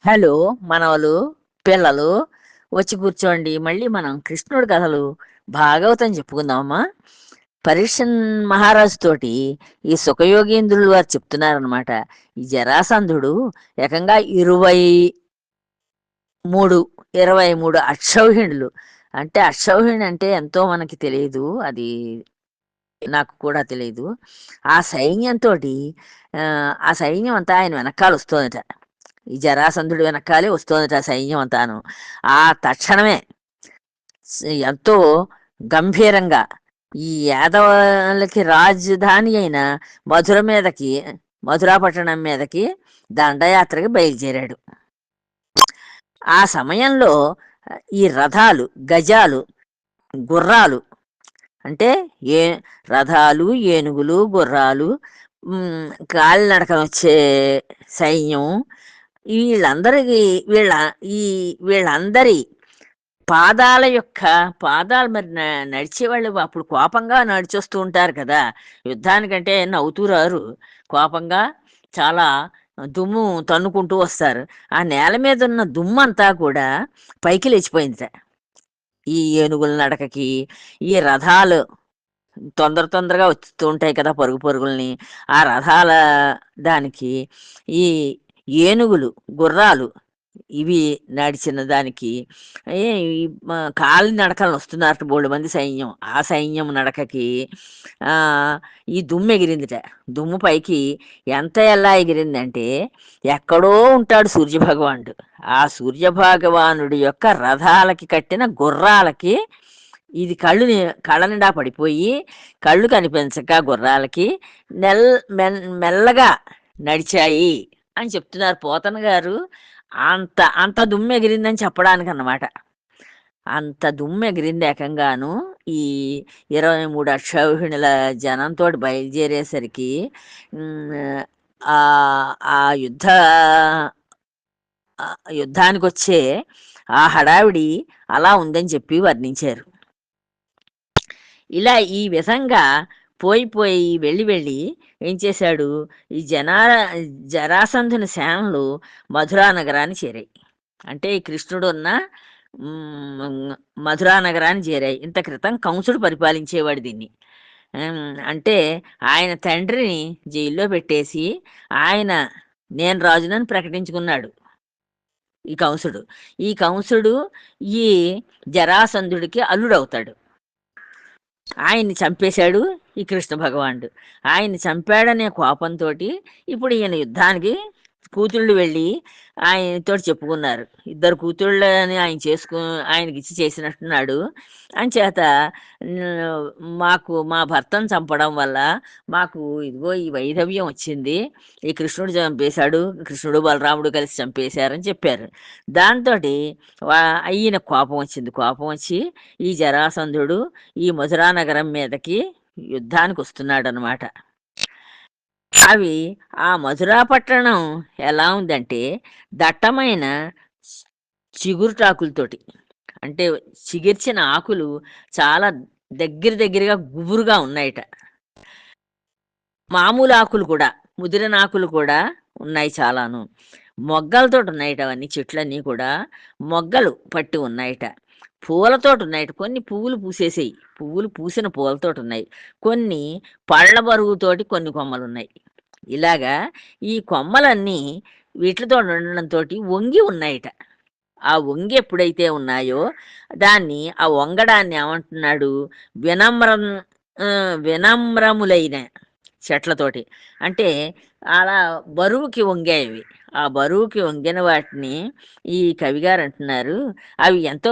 Hello మనవలు పిల్లలు వచ్చి కూర్చోండి. మళ్ళీ మనం కృష్ణుడి కథలు భాగవతం చెప్పుకుందామమ్మా. పరీక్షన్ మహారాజు తోటి ఈ సుఖయోగేంద్రులు వారు చెప్తున్నారనమాట ఈ జరాసంధుడు ఏకంగా ఇరవై మూడు ఇరవై మూడు అక్షౌహిణులు. అంటే అక్షౌహిణి అంటే ఎంతో మనకి తెలియదు. అది నాకు కూడా తెలియదు. ఆ సైన్యంతో ఆ సైన్యం అంతా ఆయన వెనకాల వస్తుందట. ఈ జరాసంధుడు వెనకాలే వస్తుందట సైన్యం అంతాను. ఆ తక్షణమే ఎంతో గంభీరంగా ఈ యాదవులకి రాజధాని అయిన మధుర మీదకి మధురాపట్టణం మీదకి దండయాత్రకి బయలుదేరాడు. ఆ సమయంలో ఈ రథాలు గజాలు గుర్రాలు అంటే ఏ రథాలు ఏనుగులు గుర్రాలు ఉమ్, వచ్చే సైన్యం వీళ్ళందరికి వీళ్ళ ఈ వీళ్ళందరి పాదాల యొక్క పాదాలు మరి నడిచే నడిచేవాళ్ళు అప్పుడు కోపంగా నడిచొస్తూ ఉంటారు కదా. యుద్ధానికంటే నవ్వుతూ రారు. కోపంగా చాలా దుమ్ము తన్నుకుంటూ వస్తారు. ఆ నేల మీద ఉన్న దుమ్ము అంతా కూడా పైకి లేచిపోయింది ఈ ఏనుగుల నడకకి ఈ రథాలు తొందర తొందరగా వస్తూ ఉంటాయి కదా పరుగు పరుగుల్ని. ఆ రథాల దానికి ఈ ఏనుగులు గుర్రాలు ఇవి నడిచిన దానికి. ఏ కాలి నడకలను వస్తున్నారు బోడు మంది సైన్యం. ఆ సైన్యం నడకకి ఈ దుమ్ము ఎగిరిందిట. దుమ్ము పైకి ఎంత ఎలా ఎగిరిందంటే ఎక్కడో ఉంటాడు సూర్యభగవానుడు. ఆ సూర్యభగవానుడి యొక్క రథాలకి కట్టిన గుర్రాలకి ఇది కళ్ళు కళ్ళ నిండా పడిపోయి కళ్ళు కనిపించక గుర్రాలకి నెల్ మెల్- మెల్లగా నడిచాయి. అని చెప్తున్నారు పోతన గారు. అంత అంత దుమ్ము ఎగిరిందని చెప్పడానికి అన్నమాట అంత దుమ్ము ఎగిరింది ఏకంగాను ఈ ఇరవై మూడు అక్షౌహిణుల జనంతో బయలుదేరేసరికి ఆ ఆ యుద్ధ యుద్ధానికి వచ్చే ఆ హడావిడి అలా ఉందని చెప్పి వర్ణించారు. ఇలా ఈ విధంగా పోయి పోయి వెళ్ళి వెళ్ళి ఏం చేశాడు? ఈ జనా జరాసంధుని సేనలు మధురా నగరాన్ని చేరాయి. అంటే ఈ కృష్ణుడు ఉన్న మధురా నగరాన్ని చేరాయి. ఇంత క్రితం కంసుడు పరిపాలించేవాడు దీన్ని. అంటే ఆయన తండ్రిని జైల్లో పెట్టేసి ఆయన నేను రాజునని ప్రకటించుకున్నాడు ఈ కంసుడు. ఈ కంసుడు ఈ జరాసంధుడికి అల్లుడవుతాడు. ఆయన్ని చంపేశాడు ఈ కృష్ణ భగవానుడు. ఆయన్ని చంపాడనే కోపంతో ఇప్పుడు ఈయన యుద్ధానికి కూతుళ్ళు వెళ్ళి ఆయనతో చెప్పుకున్నారు. ఇద్దరు కూతుళ్ళని ఆయన చేసుకు ఆయనకి ఇచ్చి చేసినట్టున్నాడు. అంచేత మాకు మా భర్తను చంపడం వల్ల మాకు ఇదిగో ఈ వైధవ్యం వచ్చింది. ఈ కృష్ణుడు చంపేశాడు కృష్ణుడు బలరాముడు కలిసి చంపేశారని చెప్పారు. దాంతో ఈయన కోపం వచ్చింది. కోపం వచ్చి ఈ జరాసంధుడు ఈ మధురానగరం మీదకి యుద్ధానికి వస్తున్నాడు అనమాట అవి ఆ మధురా పట్టణం ఎలా ఉందంటే దట్టమైన చిగురుటాకులతోటి అంటే చిగిర్చిన ఆకులు చాలా దగ్గర దగ్గరగా గుబురుగా ఉన్నాయట. మామూలు ఆకులు కూడా ముదిరిన ఆకులు కూడా ఉన్నాయి చాలాను. మొగ్గలతో ఉన్నాయట అవన్నీ చెట్లన్నీ కూడా మొగ్గలు పట్టి ఉన్నాయట. పూలతోటి ఉన్నాయి కొన్ని పువ్వులు పూసేసాయి. పువ్వులు పూసిన పూలతోటి ఉన్నాయి కొన్ని పళ్ళ బరువుతోటి కొన్ని కొమ్మలు ఉన్నాయి ఇలాగా ఈ కొమ్మలన్నీ వీటితో ఉండడంతో వంగి ఉన్నాయట. ఆ వంగి ఎప్పుడైతే ఉన్నాయో దాన్ని ఆ వంగడాన్ని ఏమంటున్నాడు? వినమ్రం వినమ్రములైన చెట్లతోటి. అంటే అలా బరువుకి వంగాయి ఆ బరువుకి వంగిన వాటిని ఈ కవిగారు అంటున్నారు అవి ఎంతో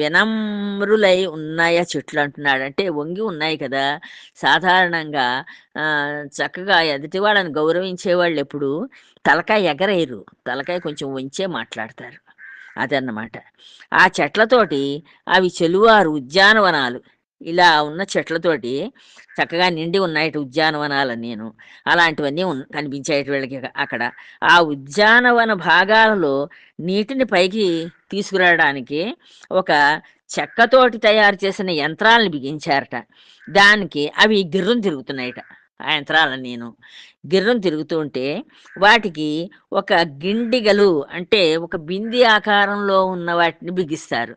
వినమ్రులై ఉన్నాయా చెట్లు అంటున్నాడు. అంటే వంగి ఉన్నాయి కదా. సాధారణంగా చక్కగా ఎదుటి వాళ్ళని గౌరవించే వాళ్ళు ఎప్పుడు తలకాయ ఎగరేయరు. తలకాయ కొంచెం వంచే మాట్లాడతారు. అదన్నమాట. ఆ చెట్లతోటి అవి చెలువారు ఉద్యానవనాలు. ఇలా ఉన్న చెట్లతోటి చక్కగా నిండి ఉన్నాయి ఉద్యానవనాలు నేను. అలాంటివన్నీ ఉన్- కనిపించాయి వీళ్ళకి అక్కడ. ఆ ఉద్యానవన భాగాలలో నీటిని పైకి తీసుకురావడానికి ఒక చెక్కతోటి తయారు చేసిన యంత్రాలను బిగించారట. దానికి అవి గిర్రం తిరుగుతున్నాయట. ఆ నేను గిర్రం తిరుగుతూ ఉంటే వాటికి ఒక గిండిగలు అంటే ఒక బింది ఆకారంలో ఉన్న వాటిని బిగిస్తారు.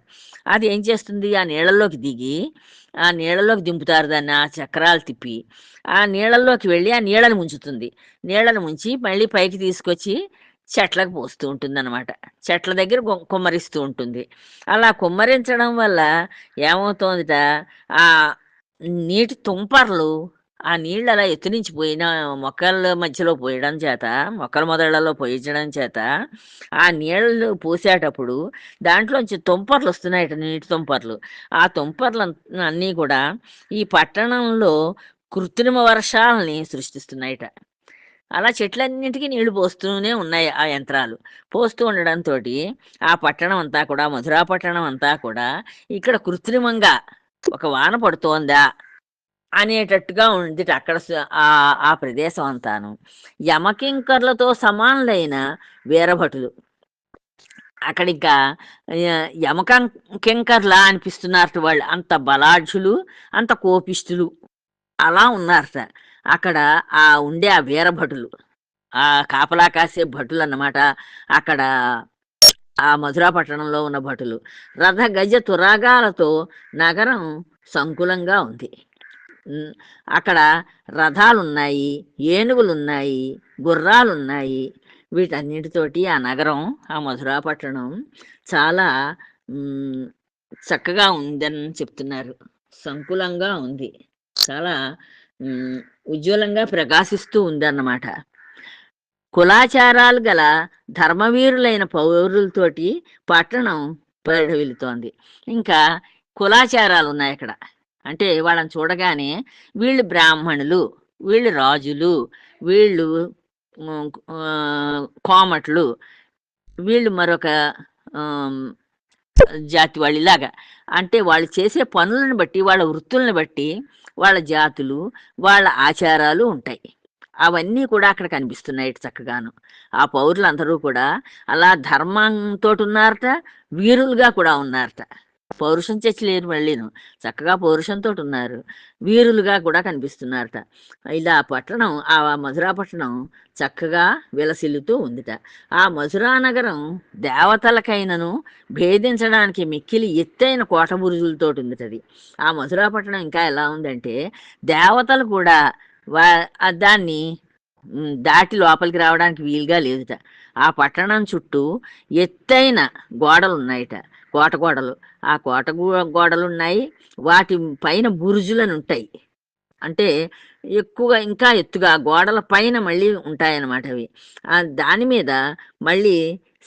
అది ఏం చేస్తుంది? ఆ నీళ్ళలోకి దిగి ఆ నీళ్ళలోకి దింపుతారు దాన్ని ఆ చక్రాలు తిప్పి. ఆ నీళ్ళల్లోకి వెళ్ళి ఆ నీళ్ళని ముంచుతుంది. నీళ్ళని ముంచి మళ్ళీ పైకి తీసుకొచ్చి చెట్లకు పోస్తూ ఉంటుంది అనమాట చెట్ల దగ్గర కుమ్మరిస్తూ ఉంటుంది. అలా కుమ్మరించడం వల్ల ఏమవుతోందిట? ఆ నీటి తుంపర్లు ఆ నీళ్ళు అలా ఎత్తు నుంచి పోయిన మొక్కల మధ్యలో పోయడం చేత మొక్కల మొదళ్ళలో పోయించడం చేత ఆ నీళ్ళు పోసేటప్పుడు దాంట్లోంచి తుంపర్లు వస్తున్నాయట నీటి తుంపర్లు. ఆ తుంపర్లు అన్నీ కూడా ఈ పట్టణంలో కృత్రిమ వర్షాలని సృష్టిస్తున్నాయట. అలా చెట్లన్నింటికి నీళ్ళు పోస్తూనే ఉన్నాయి ఆ యంత్రాలు. పోస్తూ ఉండడంతో ఆ పట్టణం అంతా కూడా మధురా పట్టణం అంతా కూడా ఇక్కడ కృత్రిమంగా ఒక వాన పడుతోందా అనేటట్టుగా ఉంది అక్కడ ఆ ఆ ప్రదేశం అంతాను. యమకింకర్లతో సమానులైన వీరభటులు. అక్కడ ఇంకా యమకం కింకర్లా అనిపిస్తున్నారట వాళ్ళు అంత బలాఢ్యులు అంత కోపిష్ఠులు అలా ఉన్నారట. అక్కడ ఆ ఉండే ఆ వీరభటులు ఆ కాపలా కాసే భటులు అన్నమాట. అక్కడ ఆ మధురా పట్టణంలో ఉన్న భటులు. రథ గజ తురాగాలతో నగరం సంకులంగా ఉంది. అక్కడ రథాలున్నాయి ఏనుగులున్నాయి గుర్రాలున్నాయి. వీటన్నిటితోటి ఆ నగరం ఆ మధురా పట్టణం చాలా చక్కగా ఉందని చెప్తున్నారు. సంకులంగా ఉంది. చాలా ఉజ్వలంగా ప్రకాశిస్తూ ఉందన్నమాట. కులాచారాలు గల ధర్మవీరులైన పౌరులతోటి పట్టణం పరిడవిలుతోంది ఇంకా కులాచారాలు ఉన్నాయి అక్కడ. అంటే వాళ్ళని చూడగానే వీళ్ళు బ్రాహ్మణులు వీళ్ళు రాజులు వీళ్ళు కోమట్లు వీళ్ళు మరొక జాతి జాతి వాళ్ళలాగా. అంటే వాళ్ళు చేసే పనులను బట్టి వాళ్ళ వృత్తులను బట్టి వాళ్ళ జాతులు వాళ్ళ ఆచారాలు ఉంటాయి. అవన్నీ కూడా అక్కడ కనిపిస్తున్నాయి చక్కగాను. ఆ పౌరులందరూ కూడా అలా ధర్మంతో ఉన్నారట వీరులుగా కూడా ఉన్నారట. పౌరుషం చచ్చలేరు మళ్ళీను. చక్కగా పౌరుషంతో ఉన్నారు వీరులుగా కూడా కనిపిస్తున్నారట. ఇలా పట్టణం ఆ మధురా పట్టణం చక్కగా విలసిల్లుతూ ఉందిట. ఆ మధురా నగరం దేవతలకైనను భేదించడానికి మిక్కిలి ఎత్తైన కోట బురుజులతో ఉందిటది ఆ మధురా పట్టణం ఇంకా ఎలా ఉందంటే దేవతలు కూడా వా దాన్ని దాటి లోపలికి రావడానికి వీలుగా లేదుట. ఆ పట్టణం చుట్టూ ఎత్తైన గోడలు ఉన్నాయిట కోట గోడలు ఆ కోట గోడలు ఉన్నాయి వాటి పైన బురుజులను ఉంటాయి అంటే ఎక్కువగా ఇంకా ఎత్తుగా గోడల పైన మళ్ళీ ఉంటాయన్నమాట అవి. దాని మీద మళ్ళీ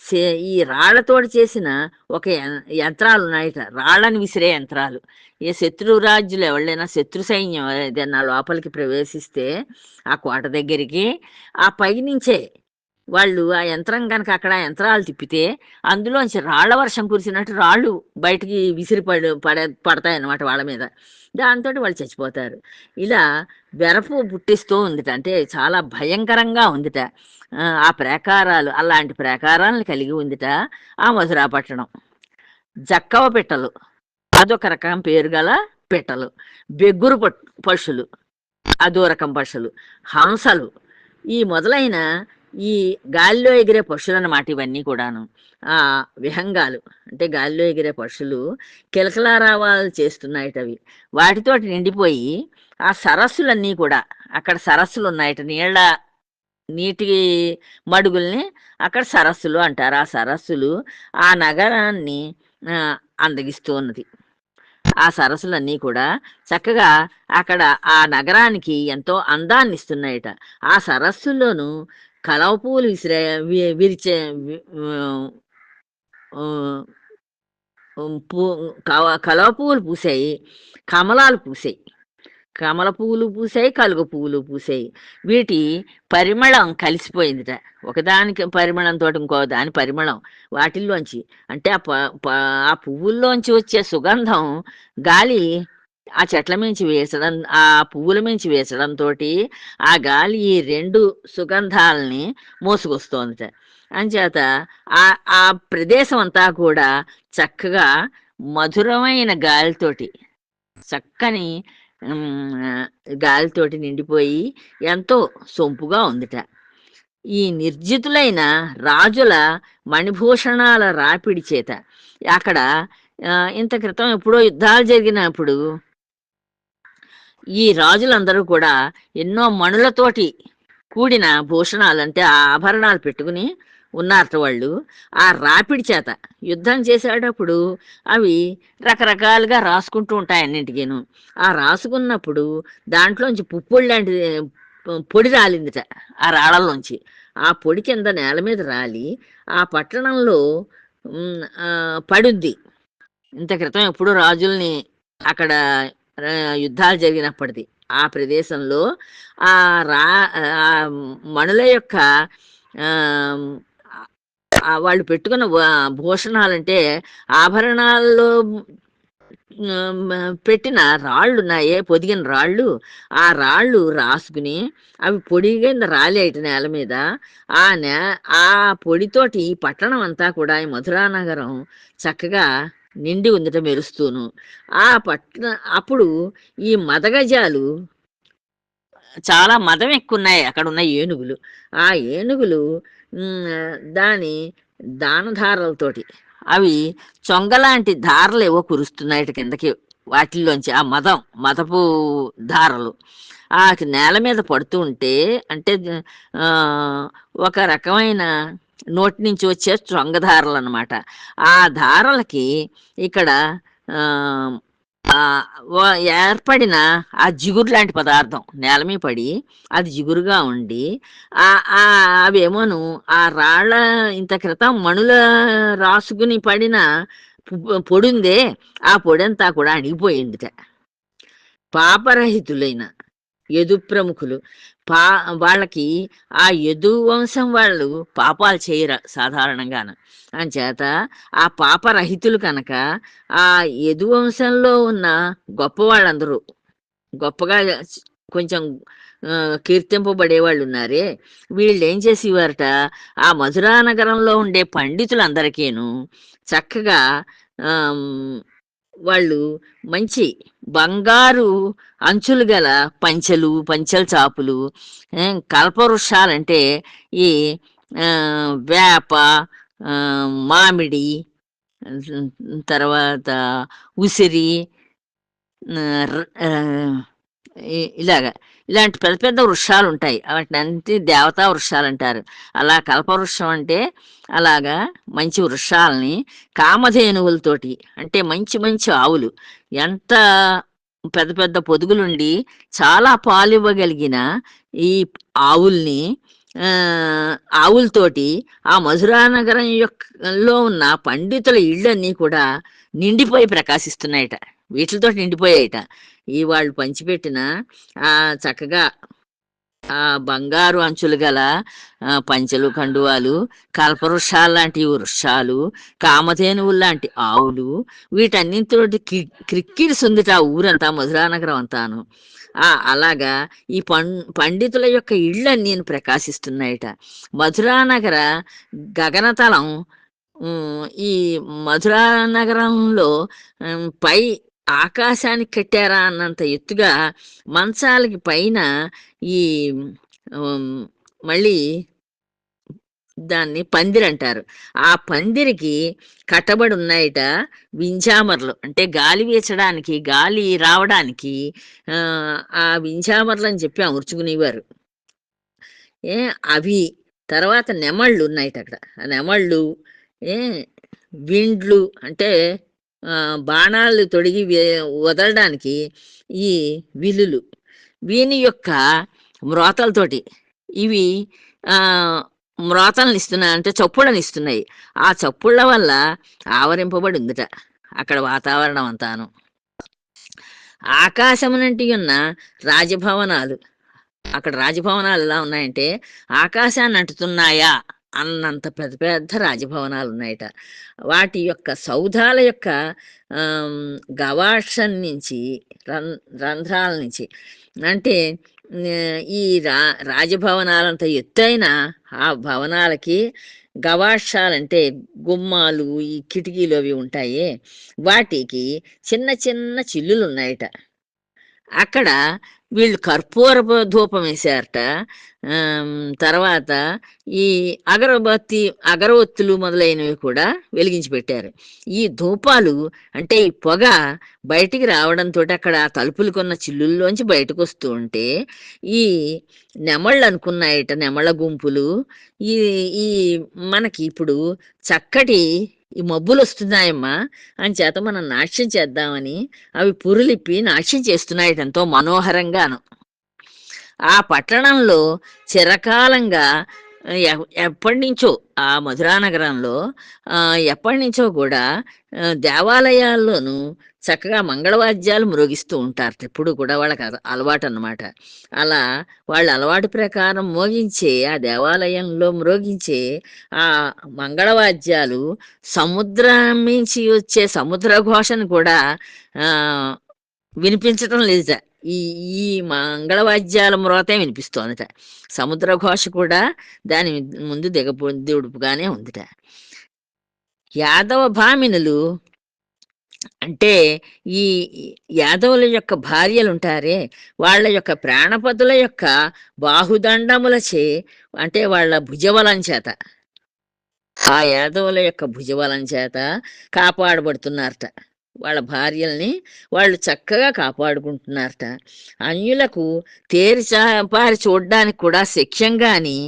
సే- ఈ రాళ్ళతోటి చేసిన ఒక యంత్రాలు ఉన్నాయట రాళ్ళని విసిరే యంత్రాలు. ఏ శత్రు రాజ్యులు ఎవరైనా శత్రు సైన్యం ఏదైనా లోపలికి ప్రవేశిస్తే ఆ కోట దగ్గరికి ఆ పైనుంచే వాళ్ళు ఆ యంత్రం కనుక అక్కడ యంత్రాలు తిప్పితే అందులోంచి రాళ్ళ వర్షం కురిసినట్టు రాళ్ళు బయటికి విసిరి పడి పడే పడతాయి అన్నమాట వాళ్ళ మీద. దాంతో వాళ్ళు చచ్చిపోతారు. ఇలా వెరపు పుట్టిస్తూ ఉందిట. అంటే చాలా భయంకరంగా ఉందిట. ఆ, ప్రాకారాలు అలాంటి ప్రాకారాలను కలిగి ఉందిట ఆ మధురాపట్టణం జక్కవ పిట్టలు. అదొక రకం పేరు గల పిట్టలు. బెగ్గురు పట్- అదో రకం పశులు హంసలు. ఈ మొదలైన ఈ గాలిలో ఎగిరే పక్షులు అన్నమాట ఇవన్నీ కూడాను. ఆ విహంగాలు. అంటే గాలిలో ఎగిరే పక్షులు కిలకలారావాలు చేస్తున్నాయట అవి వాటితోటి నిండిపోయి ఆ సరస్సులన్నీ కూడా అక్కడ సరస్సులు ఉన్నాయట నీళ్ళ నీటి మడుగుల్ని అక్కడ సరస్సులు అంటారు. ఆ సరస్సులు ఆ నగరాన్ని ఆ, అందగిస్తూ ఉన్నది. ఆ సరస్సులన్నీ కూడా చక్కగా అక్కడ ఆ నగరానికి ఎంతో అందాన్ని ఇస్తున్నాయట ఆ సరస్సుల్లోనూ కలవ పువ్వులు విసిరే వి- విరిచే పూ కలవ పువ్వులు పూసాయి కమలాలు పూసాయి కమల పువ్వులు పూసాయి కలుగ పువ్వులు పూసాయి వీటి పరిమళం కలిసిపోయిందిట ఒకదానికి పరిమళంతో ఇంకో దాని పరిమళం వాటిల్లోంచి అంటే ఆ ప- ప- ఆ పువ్వుల్లోంచి వచ్చే సుగంధం గాలి ఆ చెట్ల మించి వేసడం ఆ పువ్వుల మించి వేసడంతో ఆ గాలి ఈ రెండు సుగంధాలని మోసుకొస్తోంది అంచేత ఆ ఆ ప్రదేశం అంతా కూడా చక్కగా మధురమైన గాలితోటి చక్కని గాలితోటి నిండిపోయి ఎంతో సొంపుగా ఉందిట. ఈ నిర్జితులైన రాజుల మణిభూషణాల రాపిడి చేత అక్కడ ఇంత క్రితం ఎప్పుడో యుద్ధాలు జరిగినప్పుడు ఈ రాజులందరూ కూడా ఎన్నో మణులతోటి కూడిన భూషణాలంటే ఆ ఆభరణాలు పెట్టుకుని ఉన్నారట వాళ్ళు. ఆ రాపిడి చేత యుద్ధం చేసేటప్పుడు అవి రకరకాలుగా రాసుకుంటూ ఉంటాయి అన్నింటికీను. ఆ రాసుకున్నప్పుడు దాంట్లోంచి పుప్పొడి లాంటిది పొడి రాలిందిట ఆ రాళ్ళలోంచి ఆ పొడి కింద నేల మీద రాలి ఆ పట్టణంలో పడుద్ది ఇంత క్రితం ఎప్పుడు రాజుల్ని అక్కడ యుద్ధాలు జరిగినప్పటిది. ఆ ప్రదేశంలో ఆ రా ఆ మణుల యొక్క వాళ్ళు పెట్టుకున్న భూషణాలంటే ఆభరణాల్లో పెట్టిన రాళ్ళు ఉన్నాయే పొదిగిన రాళ్ళు. ఆ రాళ్ళు రాసుకుని అవి పొడి కింద రాలేట నేల మీద. ఆ నే ఆ పొడితోటి ఈ పట్టణం అంతా కూడా ఈ మధురా నగరం చక్కగా నిండి ఉందట మెరుస్తూను ఆ పట్టణ అప్పుడు ఈ మదగజాలు చాలా మదం ఎక్కువ ఉన్నాయి అక్కడ ఉన్న ఏనుగులు. ఆ ఏనుగులు దాని దానధారలతోటి అవి చొంగలాంటి ధారలు ఏవో కురుస్తున్నాయి కిందకి వాటిల్లోంచి ఆ మదం మదపు ధారలు. ఆ నేల మీద పడుతూ ఉంటే అంటే ఒక రకమైన నోటి నుంచి వచ్చే చొంగధారలు అన్నమాట ఆ ధారలకి ఇక్కడ ఆ, ఏర్పడిన ఆ జిగురు లాంటి పదార్థం నేల మీద పడి అది జిగురుగా ఉండి ఆ ఆ అవేమోను ఆ రాళ్ళ ఇంత క్రితం మణుల రాసుకుని పడిన పొడిందే పొడుందే ఆ పొడంతా కూడా అణిగిపోయిందిట. పాపరహితులైన యదు ప్రముఖులు పా వాళ్ళకి ఆ యదు వంశం వాళ్ళు పాపాలు చేయరు సాధారణంగాను. అంచేత ఆ పాపరహితులు కనుక ఆ యదు వంశంలో ఉన్న గొప్ప వాళ్ళందరూ గొప్పగా కొంచెం కీర్తింపబడే వాళ్ళు ఉన్నారే వీళ్ళు ఏం చేసేవారట? ఆ మధురా నగరంలో ఉండే పండితులందరికీను చక్కగా వాళ్ళు మంచి బంగారు అంచులు గల పంచెలు పంచెల చాపులు కల్పవృక్షాలంటే ఈ వేప మామిడి తర్వాత ఉసిరి ఇలాగా. ఇలాంటి పెద్ద పెద్ద వృక్షాలు ఉంటాయి వాటిని అంతే దేవతా వృక్షాలు అంటారు అలా కల్పవృక్షం అంటే అలాగా మంచి వృక్షాలని కామధేనువులతోటి అంటే మంచి మంచి ఆవులు. ఎంత పెద్ద పెద్ద పొదుగులుండి చాలా పాలు ఇవ్వగలిగిన ఈ ఆవుల్ని ఆవులతోటి ఆ మధురా నగరం యొక్క లో ఉన్న పండితుల ఇళ్ళన్నీ కూడా నిండిపోయి ప్రకాశిస్తున్నాయట. వీటితో నిండిపోయాయట. ఈ వాళ్ళు పంచిపెట్టిన ఆ చక్కగా ఆ బంగారు అంచులు గల పంచెలు కండువాలు కల్పవృక్షాలు లాంటి వృక్షాలు కామధేనువులు లాంటి ఆవులు వీటన్నింటితోటి కి క్రిక్కిరిసుందిట ఆ ఊరంతా మధురానగరం అంతాను. ఆ అలాగా ఈ పం పండితుల యొక్క ఇళ్ళన్నీ ప్రకాశిస్తున్నాయట. మధురానగర గగనతలం ఈ మధురా నగరంలో పై ఆకాశానికి కట్టారా అన్నంత ఎత్తుగా మంచాలకి పైన ఈ మళ్ళీ దాన్ని పందిరి అంటారు. ఆ పందిరికి కట్టబడి ఉన్నాయట వింజామర్లు. అంటే గాలి వీచడానికి గాలి రావడానికి ఆ, వింజామర్లు అని చెప్పి అమర్చుకునేవారు. ఏ అవి తర్వాత నెమళ్ళు ఉన్నాయట అక్కడ. ఆ నెమళ్ళు ఏ విండ్లు అంటే బాణాలు తొడిగి వే- వదలడానికి ఈ విల్లులు. వీని యొక్క మ్రోతలతోటి ఇవి మ్రోతలను ఇస్తున్నాయి అంటే చప్పుళ్ళని ఇస్తున్నాయి ఆ చప్పుళ్ళ వల్ల ఆవరింపబడి ఉందిట అక్కడ వాతావరణం అంతాను. ఆకాశమునంటి ఉన్న రాజభవనాలు. అక్కడ రాజభవనాలు ఎలా ఉన్నాయంటే ఆకాశాన్ని అంటుతున్నాయా? అన్నంత పెద్ద పెద్ద రాజభవనాలు ఉన్నాయట వాటి యొక్క సౌధాల యొక్క ఆమ్, నుంచి రం రంధ్రాల నుంచి. అంటే ఈ రా రాజభవనాలంత ఎత్తైన ఆ భవనాలకి గవాక్షాలంటే గుమ్మాలు ఈ కిటికీలు అవి ఉంటాయి. వాటికి చిన్న చిన్న చిల్లులు ఉన్నాయట అక్కడ వీళ్ళు కర్పూరపు ధూపం వేశారట. తర్వాత ఈ అగరబత్తి అగరవత్తులు మొదలైనవి కూడా వెలిగించి పెట్టారు. ఈ ధూపాలు అంటే ఈ పొగ బయటికి రావడంతో అక్కడ తలుపులకున్న చిల్లుల్లోంచి బయటకు వస్తూ ఉంటే ఈ నెమళ్ళు అనుకున్నాయట నెమళ్ళ గుంపులు. ఈ ఈ మనకి ఇప్పుడు చక్కటి ఈ మబ్బులు వస్తున్నాయమ్మా అని చేత మనం నాట్యం చేద్దామని అవి పురులిప్పి నాట్యం చేస్తున్నాయట ఎంతో మనోహరంగాను. ఆ పట్టణంలో చిరకాలంగా ఎప్పటి నుంచో ఆ మధురా నగరంలో ఎప్పటి నుంచో కూడా దేవాలయాల్లోనూ చక్కగా మంగళవాద్యాలు మ్రోగిస్తూ ఉంటారు ఎప్పుడు కూడా వాళ్ళకి అలవాటు అన్నమాట అలా వాళ్ళ అలవాటు ప్రకారం మోగించే ఆ దేవాలయంలో మ్రోగించే ఆ మంగళవాద్యాలు సముద్రం నుంచి వచ్చే సముద్ర ఘోషను కూడా వినిపించడం వినిపించటం ఈ ఈ మంగళవాద్యాల మ్రోతే వినిపిస్తోందట. సముద్ర ఘోష కూడా దాని ముందు దిగబొద్దుడుపుగానే ఉందిట. యాదవ భామినులు అంటే ఈ యాదవుల యొక్క భార్యలు ఉంటారే వాళ్ళ యొక్క ప్రాణపదుల యొక్క బాహుదండములచే అంటే వాళ్ళ భుజబలం చేత ఆ యాదవుల యొక్క భుజబలం చేత కాపాడబడుతున్నారట. వాళ్ళ భార్యల్ని వాళ్ళు చక్కగా కాపాడుకుంటున్నారట. అన్యులకు తేరి పారి చూడడానికి కూడా శక్యంగాని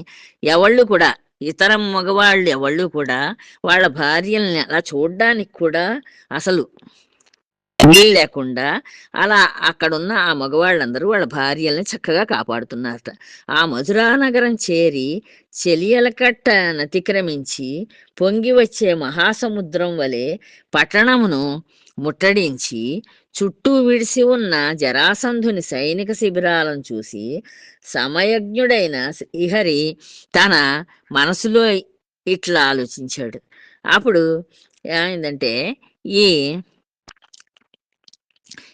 ఎవళ్ళు కూడా ఇతర మగవాళ్ళు ఎవళ్ళు కూడా వాళ్ళ భార్యల్ని అలా చూడడానికి కూడా అసలు లేకుండా అలా అక్కడున్న ఆ మగవాళ్ళందరూ వాళ్ళ భార్యల్ని చక్కగా కాపాడుతున్నారట. ఆ మధురా నగరం చేరి చెలియలకట్ట నతిక్రమించి పొంగి వచ్చే మహాసముద్రం వలె పట్టణమును ముట్టడించి చుట్టూ విడిసి ఉన్న జరాసంధుని సైనిక శిబిరాలను చూసి సమయజ్ఞుడైన శ్రీహరి తన మనసులో ఇట్లా ఆలోచించాడు. అప్పుడు ఏమైందంటే ఈ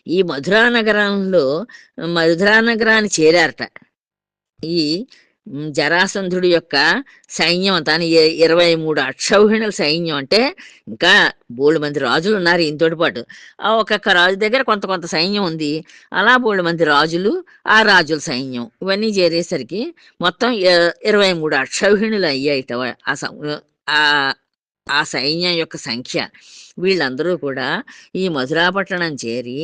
ఈ మధురా నగరంలో మధురా నగరాన్ని చేరారట. ఈ జరాసంధుడి యొక్క సైన్యం దాని ఇరవై మూడు అక్షౌహిణుల సైన్యం అంటే ఇంకా బోళ్ళు మంది రాజులు ఉన్నారు ఈయనతోటి పాటు. ఆ ఒక్కొక్క రాజు దగ్గర కొంత కొంత సైన్యం ఉంది. అలా బోళ్ళు మంది రాజులు ఆ రాజుల సైన్యం ఇవన్నీ చేరేసరికి మొత్తం ఇరవై మూడు అక్షౌహిణులు అయ్యాయి ఆ సం- ఆ ఆ సైన్యం యొక్క సంఖ్య. వీళ్ళందరూ కూడా ఈ మధురాపట్టణం చేరి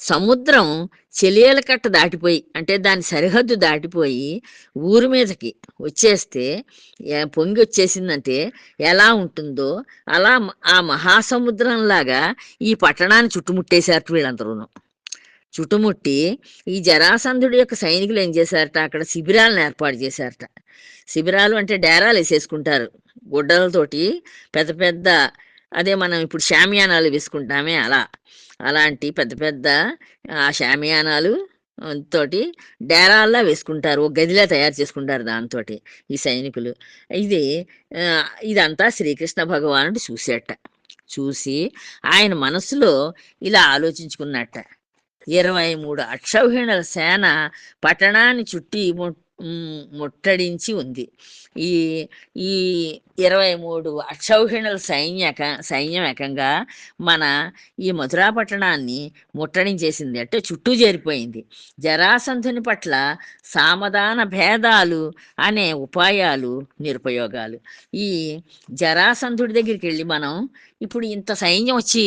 సముద్రం చెలియల కట్ట దాటిపోయి అంటే దాని సరిహద్దు దాటిపోయి ఊరి మీదకి వచ్చేస్తే పొంగి వచ్చేసిందంటే ఎలా ఉంటుందో అలా ఆ మహాసముద్రంలాగా ఈ పట్టణాన్ని చుట్టుముట్టేశారు వీళ్ళందరూను. చుట్టుముట్టి ఈ జరాసంధుడి యొక్క సైనికులు ఏం చేశారట? అక్కడ శిబిరాలను ఏర్పాటు చేశారట. శిబిరాలు అంటే డేరాలు వేసేసుకుంటారు. గుడ్డలతోటి పెద్ద పెద్ద అదే మనం ఇప్పుడు షామియానాలు వేసుకుంటామే అలా. అలాంటి పెద్ద పెద్ద ఆ షామియానాలు తోటి డేరాల్లా వేసుకుంటారు. ఒక గదిలా తయారు చేసుకుంటారు దాంతో ఈ సైనికులు. ఇది ఇదంతా శ్రీకృష్ణ భగవానుడు చూసేట. చూసి ఆయన మనసులో ఇలా ఆలోచించుకున్నట్ట. ఇరవై మూడు అక్షౌహిణుల సేన పట్టణాన్ని చుట్టి ముట్టడించి ఉంది. ఈ ఈ ఇరవై మూడు అక్షౌహిణుల సైన్యక సైన్యం ఏకంగా మన ఈ మధురా పట్టణాన్ని ముట్టడించేసింది అంటే చుట్టూ చేరిపోయింది జరాసంధుని పట్ల సామధాన భేదాలు అనే ఉపాయాలు నిరుపయోగాలు. ఈ జరాసంధుడి దగ్గరికి వెళ్ళి మనం ఇప్పుడు ఇంత సైన్యం వచ్చి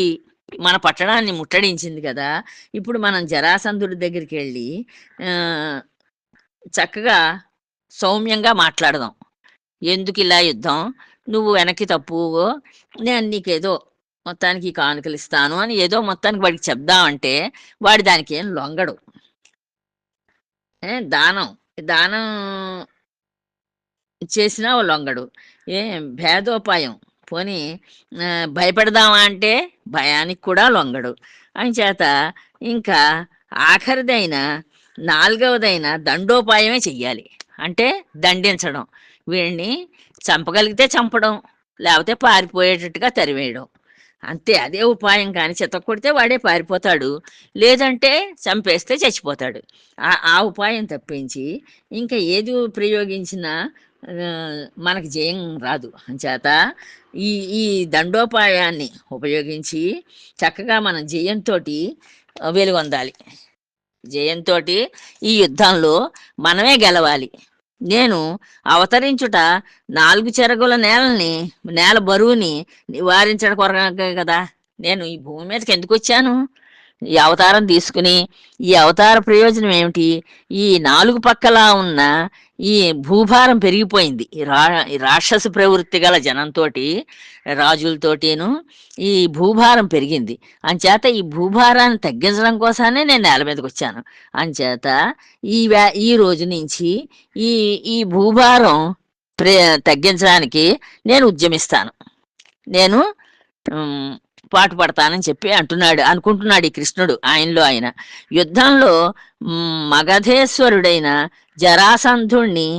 మన పట్టణాన్ని ముట్టడించింది కదా ఇప్పుడు మనం జరాసంధుడి దగ్గరికి వెళ్ళి చక్కగా సౌమ్యంగా మాట్లాడదాం. ఎందుకు ఇలా యుద్ధం? నువ్వు వెనక్కి తప్పువో నేను నీకేదో మొత్తానికి కానుకలు ఇస్తాను అని ఏదో మొత్తానికి వాడికి చెప్దామంటే వాడి దానికి ఏం లొంగడు. ఏ దానం. దానం చేసినా ఓ లొంగడు. ఏ భేదోపాయం. పోనీ భయపడదామా భయపెడదామా అంటే భయానికి కూడా లొంగడు. అని చేత ఇంకా ఆఖరిదైన నాలుగవదైన దండోపాయమే చెయ్యాలి. అంటే దండించడం. వీడిని చంపగలిగితే చంపడం లేకపోతే పారిపోయేటట్టుగా తరివేయడం అంతే అదే ఉపాయం కానీ చిత్త కొడితే వాడే పారిపోతాడు. లేదంటే చంపేస్తే చచ్చిపోతాడు. ఆ ఆ ఉపాయం తప్పించి ఇంకా ఏది ప్రయోగించినా మనకు జయం రాదు. అంచేత ఈ ఈ దండోపాయాన్ని ఉపయోగించి చక్కగా మనం జయంతో వెలుగొందాలి. జయంతో ఈ యుద్ధంలో మనమే గెలవాలి. నేను అవతరించుట నాలుగు చెరగుల నేలని నేల బరువుని నివారించడం కొరకే కదా. నేను ఈ భూమి మీదకి ఎందుకు వచ్చాను? ఈ అవతారం తీసుకుని ఈ అవతార ప్రయోజనం ఏమిటి? ఈ నాలుగు పక్కల ఉన్న ఈ భూభారం పెరిగిపోయింది. ఈ రా ఈ రాక్షస ప్రవృత్తి గల జనంతోటి రాజులతోటిను ఈ భూభారం పెరిగింది. అంచేత ఈ భూభారాన్ని తగ్గించడం కోసమే నేను నేల మీదకి వచ్చాను. అంచేత ఈ వ్యా ఈ రోజు నుంచి ఈ ఈ భూభారం ప్రే తగ్గించడానికి నేను ఉద్యమిస్తాను. నేను పాటు పడతానని చెప్పి అంటున్నాడు. అనుకుంటున్నాడు ఈ కృష్ణుడు ఆయనలో ఆయన. యుద్ధంలో మగధేశ్వరుడైన జరాసంధుణ్ణి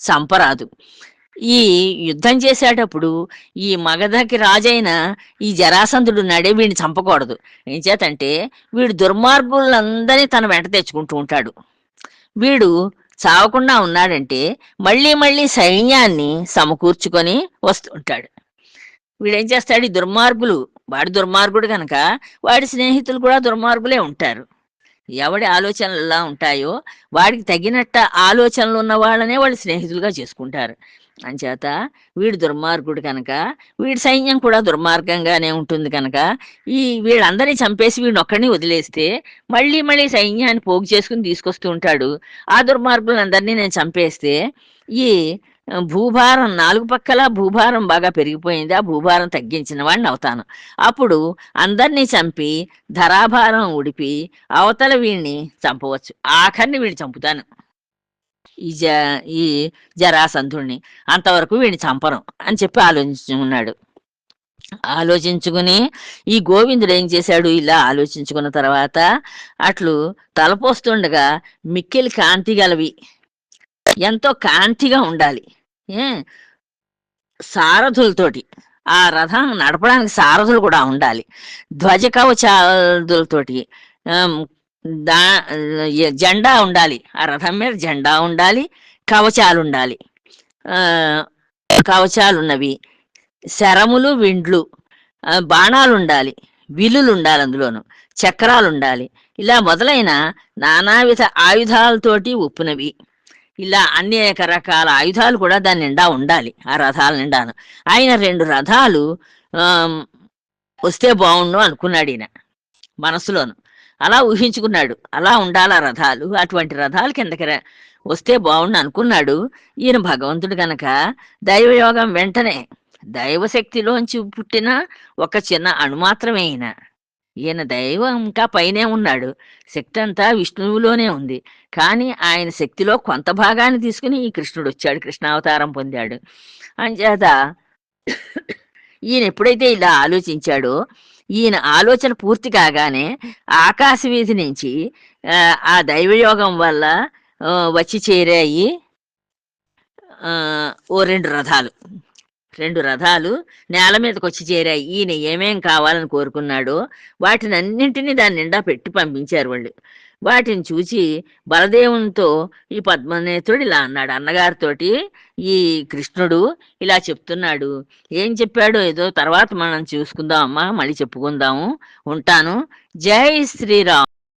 చంపరాదు. ఈ యుద్ధం చేసేటప్పుడు ఈ మగధకి రాజైన ఈ జరాసంధుడు నడే వీడిని చంపకూడదు. ఏం చేతంటే వీడు దుర్మార్గులందరినీ తన వెంట తెచ్చుకుంటూ ఉంటాడు. వీడు చావకుండా ఉన్నాడంటే మళ్ళీ మళ్ళీ సైన్యాన్ని సమకూర్చుకొని వస్తూ ఉంటాడు వీడేం చేస్తాడు? ఈ దుర్మార్గులు వాడి దుర్మార్గుడు కనుక వాడి స్నేహితులు కూడా దుర్మార్గులే ఉంటారు. ఎవడి ఆలోచనలు ఎలా ఉంటాయో వాడికి తగినట్ట ఆలోచనలు ఉన్న వాళ్ళనే వాళ్ళు స్నేహితులుగా చేసుకుంటారు. అంచేత వీడు దుర్మార్గుడు కనుక వీడి సైన్యం కూడా దుర్మార్గంగానే ఉంటుంది కనుక ఈ వీళ్ళందరినీ చంపేసి వీడిని ఒక్కడిని వదిలేస్తే మళ్ళీ మళ్ళీ సైన్యాన్ని పోగు చేసుకుని తీసుకొస్తూ ఉంటాడు. ఆ దుర్మార్గులందరినీ నేను చంపేస్తే ఈ భూభారం నాలుగు పక్కల భూభారం బాగా పెరిగిపోయింది. ఆ భూభారం తగ్గించిన వాడిని అవుతాను. అప్పుడు అందరినీ చంపి ధరాభారం ఉడిపి అవతల వీడిని చంపవచ్చు. ఆఖరిని వీడిని చంపుతాను. ఈ జ ఈ జరాసంధుణ్ణి. అంతవరకు వీడిని చంపను అని చెప్పి ఆలోచించుకున్నాడు. ఆలోచించుకుని ఈ గోవిందుడు ఏం చేశాడు? ఇలా ఆలోచించుకున్న తర్వాత అట్లు తలపోస్తుండగా మిక్కిలి కాంతి గలవి. ఎంతో కాంతిగా ఉండాలి. సారథులతోటి. ఆ రథం నడపడానికి సారథులు కూడా ఉండాలి. ధ్వజ కవచాలతోటి దా జెండా ఉండాలి. ఆ రథం మీద జెండా ఉండాలి కవచాలు ఉండాలి. కవచాలు ఉన్నవి శరములు విండ్లు బాణాలు ఉండాలి విల్లులు ఉండాలి అందులోను చక్రాలు ఉండాలి. ఇలా మొదలైన నానావిధ ఆయుధాలతోటి ఉప్పునవి. ఇలా అనేక రకాల ఆయుధాలు కూడా దాని నిండా ఉండాలి. ఆ రథాల నిండాను. ఆయన రెండు రథాలు వస్తే బాగుండు అనుకున్నాడు ఈయన మనసులోను. అలా ఊహించుకున్నాడు. అలా ఉండాలి ఆ రథాలు. అటువంటి రథాలు కిందకి వస్తే బాగుండు అనుకున్నాడు. ఈయన భగవంతుడు కనుక దైవయోగం వెంటనే దైవశక్తిలోంచి పుట్టిన ఒక చిన్న అణు మాత్రమే ఈయన దైవం ఇంకా పైనే ఉన్నాడు. శక్తి అంతా విష్ణువులోనే ఉంది. కానీ ఆయన శక్తిలో కొంత భాగాన్ని తీసుకుని ఈ కృష్ణుడు వచ్చాడు కృష్ణావతారం పొందాడు. అంచేత ఈయన ఎప్పుడైతే ఇలా ఆలోచించాడో ఈయన ఆలోచన పూర్తి కాగానే ఆకాశ వీధి నుంచి ఆ, దైవయోగం వల్ల వచ్చి చేరాయి ఓ రెండు రథాలు. రెండు రథాలు నేల మీదకి వచ్చి చేరాయి. ఈయన ఏమేం కావాలని కోరుకున్నాడో వాటిని అన్నింటినీ దాని నిండా పెట్టి పంపించారు వాళ్ళు. వాటిని చూసి బలదేవునితో ఈ పద్మనేతుడు ఇలా అన్నాడు. అన్నగారితోటి ఈ కృష్ణుడు ఇలా చెప్తున్నాడు. ఏం చెప్పాడో ఏదో తర్వాత మనం చూసుకుందాం అమ్మా మళ్ళీ చెప్పుకుందాము. ఉంటాను. జై శ్రీరామ్.